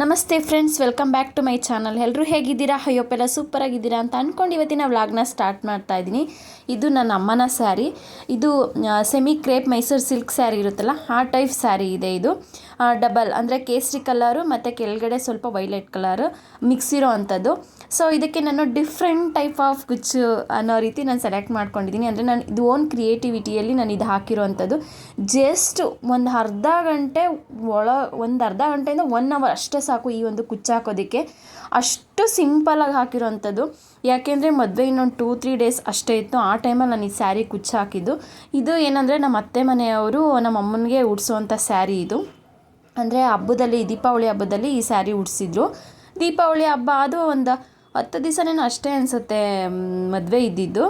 ನಮಸ್ತೆ friends, welcome back to my channel. ಎಲ್ಲರೂ ಹೇಗಿದ್ದೀರಾ? ಅಯ್ಯೋಪೆಲ್ಲ ಸೂಪರ್ ಆಗಿದ್ದೀರಾ ಅಂತ ಅಂದ್ಕೊಂಡು ಇವತ್ತಿನ ವ್ಲಾಗ್ನ ಸ್ಟಾರ್ಟ್ ಮಾಡ್ತಾ ಇದ್ದೀನಿ. ಇದು ನನ್ನ ಅಮ್ಮನ ಸ್ಯಾರಿ ಇದು semi crepe Mysuru silk sari ಇರುತ್ತಲ್ಲ, ಆ ಟೈಪ್ ಸ್ಯಾರಿ ಇದೆ ಇದು. ಡಬಲ್ ಅಂದರೆ ಕೇಸರಿ ಕಲರು ಮತ್ತು ಕೆಳಗಡೆ ಸ್ವಲ್ಪ ವೈಲೆಟ್ ಕಲರು ಮಿಕ್ಸ್ ಇರೋ ಅಂಥದ್ದು. ಸೊ ಇದಕ್ಕೆ ನಾನು ಡಿಫ್ರೆಂಟ್ ಟೈಪ್ ಆಫ್ ಕುಚ್ಚು ಅನ್ನೋ ರೀತಿ ನಾನು ಸೆಲೆಕ್ಟ್ ಮಾಡ್ಕೊಂಡಿದ್ದೀನಿ ಅಂದರೆ ನಾನು ಇದು ಓನ್ ಕ್ರಿಯೇಟಿವಿಟಿಯಲ್ಲಿ ನಾನು ಇದು ಹಾಕಿರೋವಂಥದ್ದು ಜಸ್ಟ್ ಒಂದು ಅರ್ಧ ಗಂಟೆ ಒಳ, ಒಂದು ಅರ್ಧ ಗಂಟೆಯಿಂದ ಒನ್ ಅವರ್ ಅಷ್ಟೇ ಸಾಕು ಈ ಒಂದು ಕುಚ್ಚು ಹಾಕೋದಕ್ಕೆ. ಅಷ್ಟು ಸಿಂಪಲಾಗಿ ಹಾಕಿರೋವಂಥದ್ದು ಯಾಕೆಂದರೆ ಮದುವೆ ಇನ್ನೊಂದು ಟೂ ತ್ರೀ ಡೇಸ್ ಅಷ್ಟೇ ಇತ್ತು. ಆ ಟೈಮಲ್ಲಿ ನಾನು ಈ ಸ್ಯಾರಿ ಕುಚ್ಚು ಹಾಕಿದ್ದು. ಇದು ಏನಂದರೆ ನಮ್ಮ ಅತ್ತೆ ಮನೆಯವರು ನಮ್ಮ ಅಮ್ಮನಿಗೆ ಉಡಿಸೋವಂಥ ಸ್ಯಾರಿ ಇದು. ಅಂದರೆ ಹಬ್ಬದಲ್ಲಿ, ದೀಪಾವಳಿ ಹಬ್ಬದಲ್ಲಿ ಈ ಸ್ಯಾರಿ ಉಡಿಸಿದ್ರು. ದೀಪಾವಳಿ ಹಬ್ಬ ಅದು ಒಂದು ಹತ್ತು ದಿವಸನೇನೋ ಅಷ್ಟೇ ಅನಿಸುತ್ತೆ ಮದುವೆ ಇದ್ದಿದ್ದು.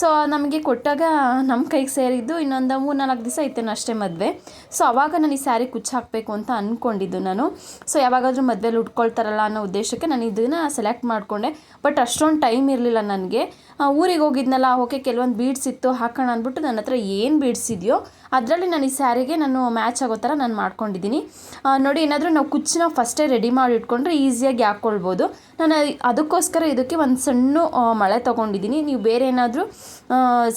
ಸೊ ನಮಗೆ ಕೊಟ್ಟಾಗ ನಮ್ಮ ಕೈಗೆ ಸೇರಿದ್ದು ಇನ್ನೊಂದು ಮೂರು ನಾಲ್ಕು ದಿವಸ ಇತ್ತು ಅಷ್ಟೇ ಮದುವೆ. ಸೊ ಅವಾಗ ನಾನು ಈ ಸ್ಯಾರಿ ಕುಚ್ಚು ಹಾಕಬೇಕು ಅಂತ ಅಂದ್ಕೊಂಡಿದ್ದು ನಾನು. ಸೊ ಯಾವಾಗಾದರೂ ಮದುವೆಲಿ ಉಟ್ಕೊಳ್ತಾರಲ್ಲ ಅನ್ನೋ ಉದ್ದೇಶಕ್ಕೆ ನಾನು ಇದನ್ನು ಸೆಲೆಕ್ಟ್ ಮಾಡಿಕೊಂಡೆ. ಬಟ್ ಅಷ್ಟೊಂದು ಟೈಮ್ ಇರಲಿಲ್ಲ ನನಗೆ. ಊರಿಗೆ ಹೋಗಿದ್ನಲ್ಲ, ಓಕೆ ಕೆಲವೊಂದು ಬೀಡ್ಸ್ ಇತ್ತು, ಹಾಕೋಣ ಅಂದ್ಬಿಟ್ಟು ನನ್ನ ಹತ್ರ ಏನು ಬೀಡ್ಸ್ ಇದೆಯೋ ಅದರಲ್ಲಿ ನಾನು ಈ ಸ್ಯಾರಿಗೆ ನಾನು ಮ್ಯಾಚ್ ಆಗೋ ಥರ ನಾನು ಮಾಡ್ಕೊಂಡಿದ್ದೀನಿ. ನೋಡಿ ಏನಾದರೂ ನಾವು ಕುಚ್ಚನ್ನ ಫಸ್ಟೇ ರೆಡಿ ಮಾಡಿ ಇಟ್ಕೊಂಡ್ರೆ ಈಸಿಯಾಗಿ ಹಾಕ್ಕೊಳ್ಬೋದು ನಾನು ಅದಕ್ಕೋಸ್ಕರ ಇದಕ್ಕೆ ಒಂದು ಸಣ್ಣ ಮಳೆ ತೊಗೊಂಡಿದ್ದೀನಿ. ನೀವು ಬೇರೆ ಏನಾದರೂ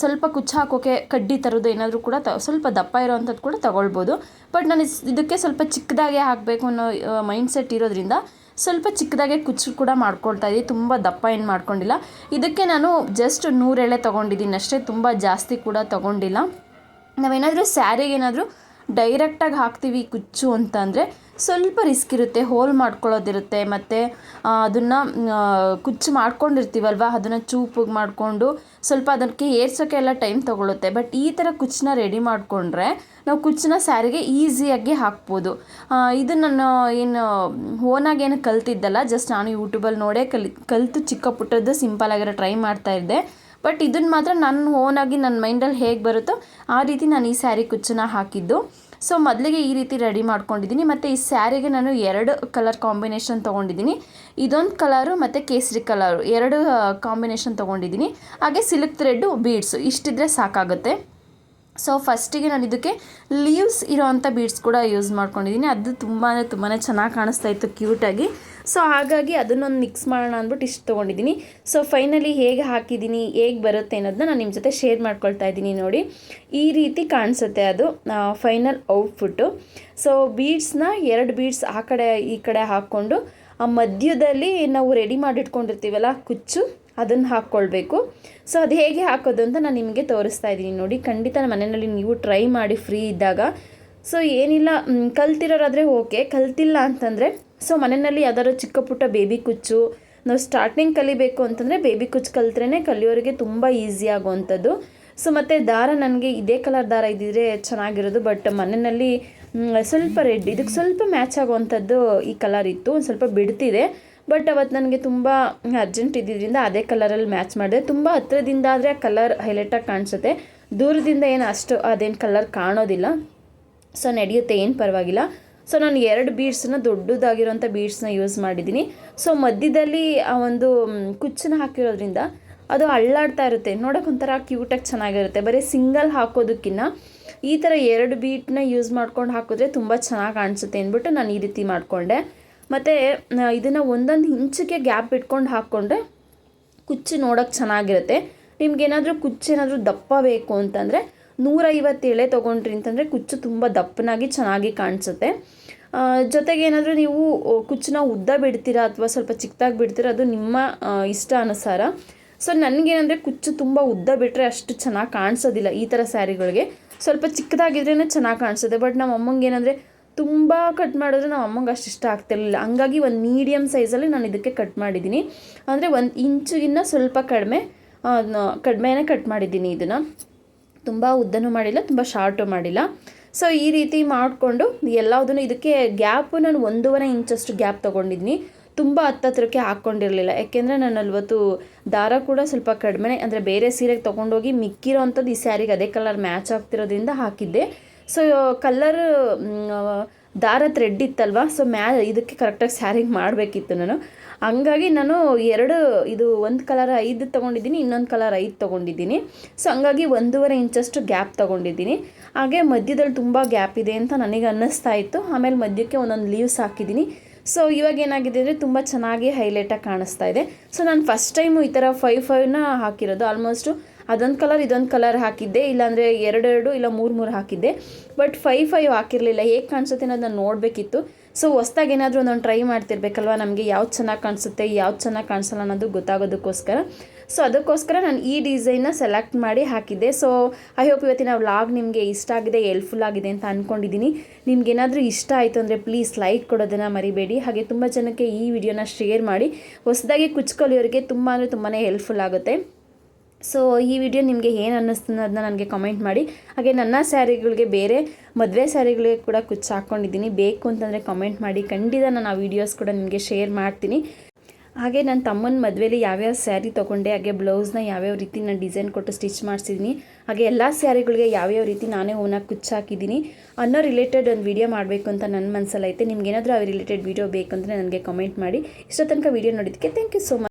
ಸ್ವಲ್ಪ ಕುಚ್ಚು ಹಾಕೋಕ್ಕೆ ಕಡ್ಡಿ ಥರದ್ದು ಏನಾದರೂ ಕೂಡ ತ, ಸ್ವಲ್ಪ ದಪ್ಪ ಇರೋವಂಥದ್ದು ಕೂಡ ತೊಗೊಳ್ಬೋದು. ಬಟ್ ನಾನು ಇದಕ್ಕೆ ಸ್ವಲ್ಪ ಚಿಕ್ಕದಾಗೆ ಹಾಕಬೇಕು ಅನ್ನೋ ಮೈಂಡ್ ಸೆಟ್ ಇರೋದ್ರಿಂದ ಸ್ವಲ್ಪ ಚಿಕ್ಕದಾಗೆ ಕುಚ್ಚು ಕೂಡ ಮಾಡ್ಕೊಳ್ತಾ ಇದ್ದೀನಿ. ತುಂಬ ದಪ್ಪ ಏನು ಮಾಡ್ಕೊಂಡಿಲ್ಲ. ಇದಕ್ಕೆ ನಾನು ಜಸ್ಟ್ ನೂರೆಳೆ ತೊಗೊಂಡಿದ್ದೀನಿ. ಅಷ್ಟೇ ತುಂಬ ಜಾಸ್ತಿ ಕೂಡ ತೊಗೊಂಡಿಲ್ಲ. ನಾವೇನಾದರೂ ಸ್ಯಾರಿಗೆ ಏನಾದರೂ ಡೈರೆಕ್ಟಾಗಿ ಹಾಕ್ತೀವಿ ಕುಚ್ಚು ಅಂತಂದರೆ ಸ್ವಲ್ಪ ರಿಸ್ಕ್ ಇರುತ್ತೆ, ಹೋಲ್ ಮಾಡ್ಕೊಳ್ಳೋದಿರುತ್ತೆ. ಮತ್ತು ಅದನ್ನು ಕುಚ್ಚು ಮಾಡ್ಕೊಂಡಿರ್ತೀವಲ್ವ, ಅದನ್ನು ಚೂಪಿಗೆ ಮಾಡಿಕೊಂಡು ಸ್ವಲ್ಪ ಅದಕ್ಕೆ ಏರ್ಸೋಕ್ಕೆ ಎಲ್ಲ ಟೈಮ್ ತೊಗೊಳುತ್ತೆ. ಬಟ್ ಈ ಥರ ಕುಚ್ಚನ್ನ ರೆಡಿ ಮಾಡಿಕೊಂಡ್ರೆ ನಾವು ಕುಚ್ಚನ್ನ ಸ್ಯಾರಿಗೆ ಈಸಿಯಾಗಿ ಹಾಕ್ಬೋದು. ಇದು ನಾನು ಏನು ಓನಾಗಿ ಏನು ಕಲ್ತಿದ್ದಲ್ಲ ಜಸ್ಟ್ ನಾನು ಯೂಟ್ಯೂಬಲ್ಲಿ ನೋಡೇ ಕಲಿ, ಕಲಿತು ಚಿಕ್ಕ ಪುಟ್ಟದ್ದು ಸಿಂಪಲ್ ಆಗಿರೋ ಟ್ರೈ ಮಾಡ್ತಾಯಿದ್ದೆ ಬಟ್ ಇದನ್ನು ಮಾತ್ರ ನನ್ನ ಓನಾಗಿ ನನ್ನ ಮೈಂಡಲ್ಲಿ ಹೇಗೆ ಬರುತ್ತೋ ಆ ರೀತಿ ನಾನು ಈ ಸ್ಯಾರಿ ಕುಚ್ಚನ್ನ ಹಾಕಿದ್ದು. ಸೊ ಮೊದಲಿಗೆ ಈ ರೀತಿ ರೆಡಿ ಮಾಡ್ಕೊಂಡಿದ್ದೀನಿ. ಮತ್ತು ಈ ಸ್ಯಾರಿಗೆ ನಾನು ಎರಡು ಕಲರ್ ಕಾಂಬಿನೇಷನ್ ತೊಗೊಂಡಿದ್ದೀನಿ. ಇದೊಂದು ಕಲರು ಮತ್ತು ಕೇಸರಿ ಕಲರು ಎರಡು ಕಾಂಬಿನೇಷನ್ ತೊಗೊಂಡಿದ್ದೀನಿ. ಹಾಗೆ ಸಿಲ್ಕ್ ಥ್ರೆಡ್ಡು ಬೀಡ್ಸು ಇಷ್ಟಿದ್ರೆ ಸಾಕಾಗುತ್ತೆ. ಸೊ ಫಸ್ಟಿಗೆ ನಾನು ಇದಕ್ಕೆ ಲೀವ್ಸ್ ಇರೋವಂಥ ಬೀಡ್ಸ್ ಕೂಡ ಯೂಸ್ ಮಾಡ್ಕೊಂಡಿದ್ದೀನಿ. ಅದು ತುಂಬಾ ತುಂಬಾ ಚೆನ್ನಾಗಿ ಕಾಣಿಸ್ತಾ ಇತ್ತು ಕ್ಯೂಟಾಗಿ ಸೊ ಹಾಗಾಗಿ ಅದನ್ನೊಂದು ಮಿಕ್ಸ್ ಮಾಡೋಣ ಅಂದ್ಬಿಟ್ಟು ಇಷ್ಟು ತೊಗೊಂಡಿದ್ದೀನಿ. ಸೊ ಫೈನಲಿ ಹೇಗೆ ಹಾಕಿದ್ದೀನಿ, ಹೇಗೆ ಬರುತ್ತೆ ಅನ್ನೋದನ್ನ ನಾನು ನಿಮ್ಮ ಜೊತೆ ಶೇರ್ ಮಾಡ್ಕೊಳ್ತಾ ಇದ್ದೀನಿ ನೋಡಿ. ಈ ರೀತಿ ಕಾಣಿಸುತ್ತೆ ಅದು ಫೈನಲ್ ಔಟ್ಪುಟ್ಟು ಸೊ ಬೀಡ್ಸ್ನ ಎರಡು ಬೀಡ್ಸ್ ಆ ಕಡೆ, ಈ ಕಡೆ ಹಾಕ್ಕೊಂಡು, ಆ ಮಧ್ಯದಲ್ಲಿ ನಾವು ರೆಡಿ ಮಾಡಿಟ್ಕೊಂಡಿರ್ತೀವಲ್ಲ ಕುಚ್ಚು, ಅದನ್ನು ಹಾಕ್ಕೊಳ್ಬೇಕು. ಸೊ ಅದು ಹೇಗೆ ಹಾಕೋದು ಅಂತ ನಾನು ನಿಮಗೆ ತೋರಿಸ್ತಾ ಇದ್ದೀನಿ ನೋಡಿ. ಖಂಡಿತ ನಮ್ಮ ಮನೆಯಲ್ಲಿ ನೀವು ಟ್ರೈ ಮಾಡಿ ಫ್ರೀ ಇದ್ದಾಗ. ಸೊ ಏನಿಲ್ಲ ಕಲ್ತಿರೋರಾದರೆ ಓಕೆ ಕಲ್ತಿಲ್ಲ ಅಂತಂದರೆ ಸೊ ಮನೆಯಲ್ಲಿ ಯಾವ್ದಾದ್ರು ಚಿಕ್ಕ ಪುಟ್ಟ ಬೇಬಿ ಕುಚ್ಚು, ನಾವು ಸ್ಟಾರ್ಟಿಂಗ್ ಕಲಿಬೇಕು ಅಂತಂದರೆ ಬೇಬಿ ಕುಚ್ಚು ಕಲ್ತ್ರೇ ಕಲಿಯೋರಿಗೆ ತುಂಬ ಈಸಿ ಆಗುವಂಥದ್ದು. ಸೊ ಮತ್ತು ದಾರ ನನಗೆ ಇದೇ ಕಲರ್ ದಾರ ಇದ್ದಿದ್ರೆ ಚೆನ್ನಾಗಿರೋದು ಬಟ್ ಮನೆಯಲ್ಲಿ ಸ್ವಲ್ಪ ರೆಡ್ ಇದಕ್ಕೆ ಸ್ವಲ್ಪ ಮ್ಯಾಚ್ ಆಗುವಂಥದ್ದು ಈ ಕಲರ್ ಇತ್ತು, ಒಂದು ಸ್ವಲ್ಪ ಬಿಡ್ತಿದೆ. ಬಟ್ ಅವತ್ತು ನನಗೆ ತುಂಬ ಅರ್ಜೆಂಟ್ ಇದ್ದಿದ್ದರಿಂದ ಅದೇ ಕಲರಲ್ಲಿ ಮ್ಯಾಚ್ ಮಾಡಿದೆ. ತುಂಬ ಹತ್ರದಿಂದ ಆದರೆ ಆ ಕಲರ್ ಹೈಲೈಟಾಗಿ ಕಾಣಿಸುತ್ತೆ. ದೂರದಿಂದ ಏನು ಅಷ್ಟು ಅದೇನು ಕಲರ್ ಕಾಣೋದಿಲ್ಲ. ಸೊ ನಡೆಯುತ್ತೆ, ಏನು ಪರವಾಗಿಲ್ಲ. ಸೊ ನಾನು ಎರಡು ಬೀಡ್ಸನ್ನ ದೊಡ್ಡದಾಗಿರೋಂಥ ಬೀಡ್ಸ್ನ ಯೂಸ್ ಮಾಡಿದ್ದೀನಿ. ಸೊ ಮಧ್ಯದಲ್ಲಿ ಆ ಒಂದು ಕುಚ್ಚನ್ನ ಹಾಕಿರೋದ್ರಿಂದ ಅದು ಅಳ್ಳಾಡ್ತಾ ಇರುತ್ತೆ. ನೋಡೋಕೆ ಒಂಥರ ಕ್ಯೂಟಾಗಿ ಚೆನ್ನಾಗಿರುತ್ತೆ. ಬರೀ ಸಿಂಗಲ್ ಹಾಕೋದಕ್ಕಿನ್ನ ಈ ಥರ ಎರಡು ಬೀಟ್ನ ಯೂಸ್ ಮಾಡ್ಕೊಂಡು ಹಾಕಿದ್ರೆ ತುಂಬ ಚೆನ್ನಾಗಿ ಕಾಣಿಸುತ್ತೆ ಅಂದ್ಬಿಟ್ಟು ನಾನು ಈ ರೀತಿ ಮಾಡಿಕೊಂಡೆ. ಮತ್ತು ಇದನ್ನು ಒಂದೊಂದು ಇಂಚಿಗೆ ಗ್ಯಾಪ್ ಇಟ್ಕೊಂಡು ಹಾಕ್ಕೊಂಡ್ರೆ ಕುಚ್ಚು ನೋಡೋಕೆ ಚೆನ್ನಾಗಿರುತ್ತೆ. ನಿಮ್ಗೇನಾದರೂ ಕುಚ್ಚು ಏನಾದರೂ ದಪ್ಪ ಬೇಕು ಅಂತಂದರೆ ನೂರೈವತ್ತು ಎಳೆ ತೊಗೊಂಡ್ರಿ ಅಂತಂದರೆ ಕುಚ್ಚು ತುಂಬ ದಪ್ಪನಾಗಿ ಚೆನ್ನಾಗಿ ಕಾಣಿಸುತ್ತೆ. ಜೊತೆಗೆ ಏನಾದರೂ ನೀವು ಕುಚ್ಚನ್ನ ಉದ್ದ ಬಿಡ್ತೀರಾ ಅಥವಾ ಸ್ವಲ್ಪ ಚಿಕ್ಕದಾಗಿ ಬಿಡ್ತೀರಾ, ಅದು ನಿಮ್ಮ ಇಷ್ಟ ಅನುಸಾರ. ಸೊ ನನಗೇನಂದರೆ ಕುಚ್ಚು ತುಂಬ ಉದ್ದ ಬಿಟ್ಟರೆ ಅಷ್ಟು ಚೆನ್ನಾಗಿ ಕಾಣಿಸೋದಿಲ್ಲ ಈ ಥರ ಸ್ಯಾರಿಗಳಿಗೆ. ಸ್ವಲ್ಪ ಚಿಕ್ಕದಾಗಿದ್ರೇ ಚೆನ್ನಾಗಿ ಕಾಣಿಸುತ್ತೆ, ಬಟ್ ನಮ್ಮ ಅಮ್ಮಂಗೆ ಏನಂದರೆ ತುಂಬ ಕಟ್ ಮಾಡಿದ್ರೆ ನಮ್ಮ ಅಮ್ಮಂಗೆ ಅಷ್ಟು ಇಷ್ಟ ಆಗ್ತಿರಲಿಲ್ಲ ಹಂಗಾಗಿ ಒಂದು ಮೀಡಿಯಮ್ ಸೈಜಲ್ಲಿ ನಾನು ಇದಕ್ಕೆ ಕಟ್ ಮಾಡಿದ್ದೀನಿ. ಅಂದರೆ ಒಂದು ಇಂಚುಗಿನ್ನ ಸ್ವಲ್ಪ ಕಡಿಮೆ ಕಡಿಮೆನೇ ಕಟ್ ಮಾಡಿದ್ದೀನಿ ಇದನ್ನು. ತುಂಬ ಉದ್ದನೂ ಮಾಡಿಲ್ಲ, ತುಂಬ ಶಾರ್ಟು ಮಾಡಿಲ್ಲ. ಸೊ ಈ ರೀತಿ ಮಾಡಿಕೊಂಡು ಎಲ್ಲದನ್ನು ಇದಕ್ಕೆ ಗ್ಯಾಪು ನಾನು ಒಂದೂವರೆ ಇಂಚಷ್ಟು ಗ್ಯಾಪ್ ತೊಗೊಂಡಿದ್ದೀನಿ ತುಂಬ ಹತ್ತತ್ರಕ್ಕೆ ಹಾಕ್ಕೊಂಡಿರಲಿಲ್ಲ. ಯಾಕೆಂದರೆ ನಾನು ಅಲ್ವತ್ತು ದಾರ ಕೂಡ ಸ್ವಲ್ಪ ಕಡಿಮೆ ಅಂದರೆ ಬೇರೆ ಸೀರೆಗೆ ತೊಗೊಂಡೋಗಿ ಮಿಕ್ಕಿರೋ ಅಂಥದ್ದು ಈ ಸ್ಯಾರಿಗೆ ಅದೇ ಕಲರ್ ಮ್ಯಾಚ್ ಆಗ್ತಿರೋದ್ರಿಂದ ಹಾಕಿದ್ದೆ. ಸೊ ಕಲ್ಲರ್ ದಾರ ಥ್ರೆಡ್ ಇತ್ತಲ್ವ? ಸೊ ಮ್ಯಾ ಇದಕ್ಕೆ ಕರೆಕ್ಟಾಗಿ ಸ್ಯಾರಿಂಗ್ ಮಾಡಬೇಕಿತ್ತು ನಾನು. ಹಂಗಾಗಿ ನಾನು ಎರಡು, ಇದು ಒಂದು ಕಲರ್ ಐದು ತೊಗೊಂಡಿದ್ದೀನಿ, ಇನ್ನೊಂದು ಕಲರ್ ಐದು ತೊಗೊಂಡಿದ್ದೀನಿ. ಸೊ ಹಂಗಾಗಿ ಒಂದೂವರೆ ಇಂಚಷ್ಟು ಗ್ಯಾಪ್ ತೊಗೊಂಡಿದ್ದೀನಿ. ಹಾಗೆ ಮಧ್ಯದಲ್ಲಿ ತುಂಬ ಗ್ಯಾಪ್ ಇದೆ ಅಂತ ನನಗೆ ಅನ್ನಿಸ್ತಾ ಇತ್ತು. ಆಮೇಲೆ ಮಧ್ಯಕ್ಕೆ ಒಂದೊಂದು ಲೀವ್ಸ್ ಹಾಕಿದ್ದೀನಿ. ಸೊ ಇವಾಗ ಏನಾಗಿದೆ ಅಂದರೆ ತುಂಬ ಚೆನ್ನಾಗಿ ಹೈಲೈಟಾಗಿ ಕಾಣಿಸ್ತಾ ಇದೆ. ಸೊ ನಾನು ಫಸ್ಟ್ ಟೈಮು ಈ ಥರ ಫೈವ್ ಫೈವ್ನ ಹಾಕಿರೋದು. ಆಲ್ಮೋಸ್ಟು ಅದೊಂದು ಕಲರ್ ಇದೊಂದು ಕಲರ್ ಹಾಕಿದ್ದೆ. ಇಲ್ಲಾಂದರೆ ಎರಡೆರಡು ಇಲ್ಲ ಮೂರು ಮೂರು ಹಾಕಿದ್ದೆ. ಬಟ್ ಫೈವ್ ಫೈವ್ ಹಾಕಿರಲಿಲ್ಲ. ಹೇಗೆ ಕಾಣಿಸುತ್ತೆ ಅನ್ನೋದು ನಾನು ನೋಡಬೇಕಿತ್ತು. ಸೊ ಹೊಸ್ದಾಗಿ ಏನಾದರೂ ಒಂದೊಂದು ಟ್ರೈ ಮಾಡ್ತಿರ್ಬೇಕಲ್ವ? ನಮಗೆ ಯಾವ್ದು ಚೆನ್ನಾಗಿ ಕಾಣಿಸುತ್ತೆ, ಯಾವ್ದು ಚೆನ್ನಾಗಿ ಕಾಣಿಸಲ್ಲ ಅನ್ನೋದು ಗೊತ್ತಾಗೋದಕ್ಕೋಸ್ಕರ. ಸೊ ಅದಕ್ಕೋಸ್ಕರ ನಾನು ಈ ಡಿಸೈನ್ನ ಸೆಲೆಕ್ಟ್ ಮಾಡಿ ಹಾಕಿದ್ದೆ. ಸೊ ಐ ಹೋಪ್ ಇವತ್ತಿನ ವ್ಲಾಗ್ ನಿಮಗೆ ಇಷ್ಟ ಆಗಿದೆ ಹೆಲ್ಪ್ಫುಲ್ ಆಗಿದೆ ಅಂತ ಅಂದ್ಕೊಂಡಿದ್ದೀನಿ ನಿಮ್ಗೇನಾದರೂ ಇಷ್ಟ ಆಯಿತು ಅಂದರೆ ಪ್ಲೀಸ್ ಲೈಕ್ ಕೊಡೋದನ್ನು ಮರಿಬೇಡಿ. ಹಾಗೆ ತುಂಬ ಜನಕ್ಕೆ ಈ ವಿಡಿಯೋನ ಶೇರ್ ಮಾಡಿ. ಹೊಸದಾಗಿ ಕುಚ್ಕೊಲಿಯೋರಿಗೆ ತುಂಬ ಅಂದರೆ ತುಂಬಾ ಹೆಲ್ಪ್ಫುಲ್ ಆಗುತ್ತೆ. ಸೊ ಈ ವಿಡಿಯೋ ನಿಮಗೆ ಏನು ಅನ್ನಿಸ್ತು ಅನ್ನೋದನ್ನ ನನಗೆ ಕಮೆಂಟ್ ಮಾಡಿ. ಹಾಗೆ ನನ್ನ ಸ್ಯಾರಿಗಳಿಗೆ ಬೇರೆ ಮದುವೆ ಸ್ಯಾರಿಗಳಿಗೆ ಕೂಡ ಕುಚ್ಚು ಹಾಕ್ಕೊಂಡಿದ್ದೀನಿ ಬೇಕು ಅಂತಂದರೆ ಕಮೆಂಟ್ ಮಾಡಿ. ಖಂಡಿತ ನಾನು ಆ ವಿಡಿಯೋಸ್ ಕೂಡ ನಿಮಗೆ ಶೇರ್ ಮಾಡ್ತೀನಿ. ಹಾಗೆ ನನ್ನ ತಮ್ಮನ ಮದುವೆಯಲ್ಲಿ ಯಾವ್ಯಾವ ಸ್ಯಾರಿ ತೊಗೊಂಡೆ, ಹಾಗೆ ಬ್ಲೌಸ್ನ ಯಾವ್ಯಾವ ರೀತಿ ನಾನು ಡಿಸೈನ್ ಕೊಟ್ಟು ಸ್ಟಿಚ್ ಮಾಡಿಸಿದ್ದೀನಿ ಹಾಗೆ ಎಲ್ಲ ಸ್ಯಾರಿಗಳಿಗೆ ಯಾವ್ಯಾವ ರೀತಿ ನಾನೇ ಓನಾಗಿ ಕುಚ್ಚು ಹಾಕಿದ್ದೀನಿ ಅನ್ನೋ ರಿಲೇಟೆಡ್ ಒಂದು ವಿಡಿಯೋ ಮಾಡಬೇಕು ಅಂತ ನನ್ನ ಮನಸ್ಸಲ್ಲೈತೆ ನಿಮ್ಗೆ ಏನಾದರೂ ಆ ರಿಲೇಟೆಡ್ ವಿಡಿಯೋ ಬೇಕು ಅಂದರೆ ನನಗೆ ಕಮೆಂಟ್ ಮಾಡಿ. ಇಷ್ಟೋ ತನಕ ವಿಡಿಯೋ ನೋಡಿದ್ದಕ್ಕೆ ಥ್ಯಾಂಕ್ ಯು ಸೊ ಮಚ್